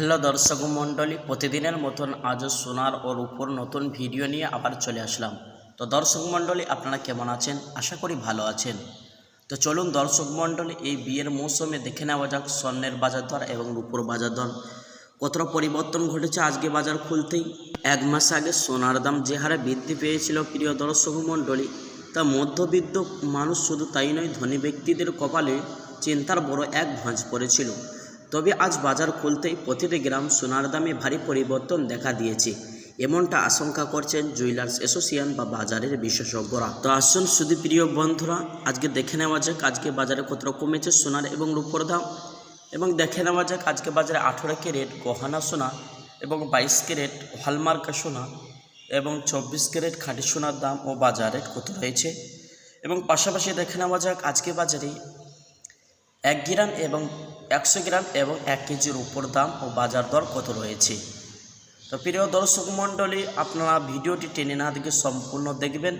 Hello দর্শক মণ্ডলী, প্রতিদিনের মতন আজও সোনার ওর উপর নতুন ভিডিও নিয়ে আবার চলে আসলাম। তো দর্শক মণ্ডলী, আপনারা কেমন আছেন? আশা করি ভালো আছেন। তো চলুন দর্শক মণ্ডলী, এই বিয়ের মৌসুমে দেখে নেওয়া যাক স্বর্ণের বাজার দর এবং রূপোর বাজার দর। কতটা পরিবর্তন ঘটেছে আজকে বাজার খুলতেই? এক মাস আগে সোনার দাম যে হারে বৃদ্ধি পেয়েছিল, প্রিয় দর্শক মণ্ডলী, তা মধ্যবিত্ত মানুষ শুধু তাই নয়, ধনী ব্যক্তিদের কপালে চিন্তার বড় এক ভাঁজ পড়েছিল। তবে আজ বাজার খুলতেই প্রতিটি গ্রাম সোনার দামে ভারী পরিবর্তন দেখা দিয়েছে। এমনটা আশঙ্কা করছেন জুয়েলার্স অ্যাসোসিয়েশন বা বাজারের বিশেষজ্ঞরা। তো আসুন শুধু প্রিয় বন্ধুরা, আজকে দেখে নেওয়া যাক আজকে বাজারে কতটা কমেছে সোনার এবং রূপোর দাম। এবং দেখে নেওয়া যাক আজকে বাজারে আঠেরো ক্যারেট গহনা সোনা এবং বাইশ ক্যারেট হলমার্কা সোনা এবং চব্বিশ ক্যারেট খাঁটি সোনার দাম ও বাজারে কত রয়েছে। এবং পাশাপাশি দেখে নেওয়া যাক আজকে বাজারে এক গ্রাম এবং একশো গ্রাম এবং এক কেজির উপর দাম ও বাজার দর কত রয়েছে? তো প্রিয় দর্শক মণ্ডলী, আপনারা ভিডিওটি টেনে না দেখে সম্পূর্ণ দেখবেন।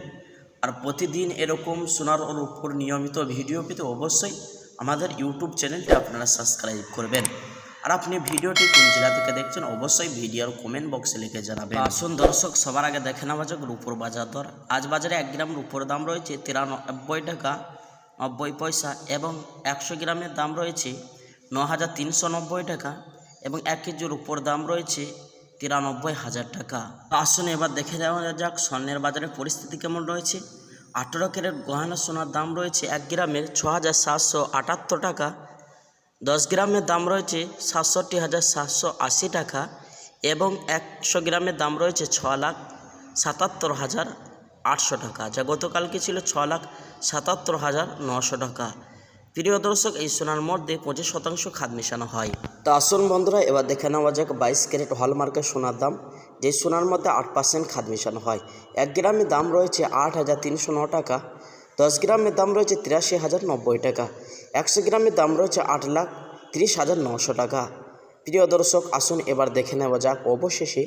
আর প্রতিদিন এরকম সোনার ওর উপর নিয়মিত ভিডিও পেতে অবশ্যই আমাদের ইউটিউব চ্যানেলটি আপনারা সাবস্ক্রাইব করবেন। আর আপনি ভিডিওটি কোন জেলা থেকে দেখছেন অবশ্যই ভিডিওর কমেন্ট বক্সে লিখে জানাবেন। আসুন দর্শক, সবার আগে দেখে নেওয়া যাক রূপোর বাজার দর। আজ বাজারে এক গ্রাম রূপোর দাম রয়েছে তিরানব্বই টাকা, নব্বই পয়সা এবং একশো গ্রামের দাম রয়েছে ন হাজার তিনশো নব্বই টাকা এবং এক কেজির উপর দাম রয়েছে তিরানব্বই হাজার টাকা। আসুন এবার দেখে দেওয়া যাক স্বর্ণের বাজারে পরিস্থিতি কেমন রয়েছে। আঠেরো ক্যারেট গহনা সোনার দাম রয়েছে এক গ্রামের ছ হাজার সাতশো আটাত্তর টাকা। দশ গ্রামের দাম রয়েছে সাতষট্টি হাজার সাতশো আশি টাকা এবং একশো গ্রামের দাম রয়েছে ছ লাখ সাতাত্তর হাজার আটশো টাকা। যা গতকালকে ছিল ছ লাখ সাতাত্তর হাজার নশো টাকা। প্রিয় দর্শক, এই সোনার মধ্যে পঁচিশ শতাংশ খাদ মেশানো হয়। তো আসুন বন্ধুরা, এবার দেখে নেওয়া যাক বাইশ ক্যারেট হলমার্কের সোনার দাম, যে সোনার মধ্যে আট পার্সেন্ট খাদ মেশানো হয়। এক গ্রামের দাম রয়েছে আট হাজার তিনশো ন টাকা, দশ গ্রামের দাম রয়েছে তিরাশি হাজার নব্বই টাকা, একশো গ্রামের দাম রয়েছে আট লাখ তিরিশ হাজার নশো টাকা। প্রিয় দর্শক, আসুন এবার দেখে নেওয়া যাক অবশেষে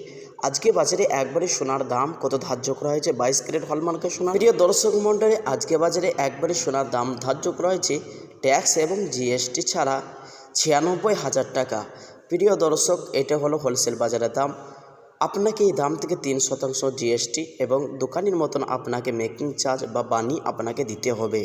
আজকে বাজারে একবারে সোনার দাম কত ধার্য করা হয়েছে বাইশ ক্যারেট হলমার্কের সোনা প্রিয় দর্শক মণ্ডলী, আজকে বাজারে একবারে সোনার দাম ধার্য করা হয়েছে ট্যাক্স এবং জিএসটি ছাড়া ছিয়ানব্বই হাজার টাকা। প্রিয় দর্শক, এটা হলো হোলসেল বাজারের দাম। আপনাকে এই দাম থেকে তিন শতাংশ জিএসটি এবং দোকানের মতন আপনাকে মেকিং চার্জ বা বানি আপনাকে দিতে হবে।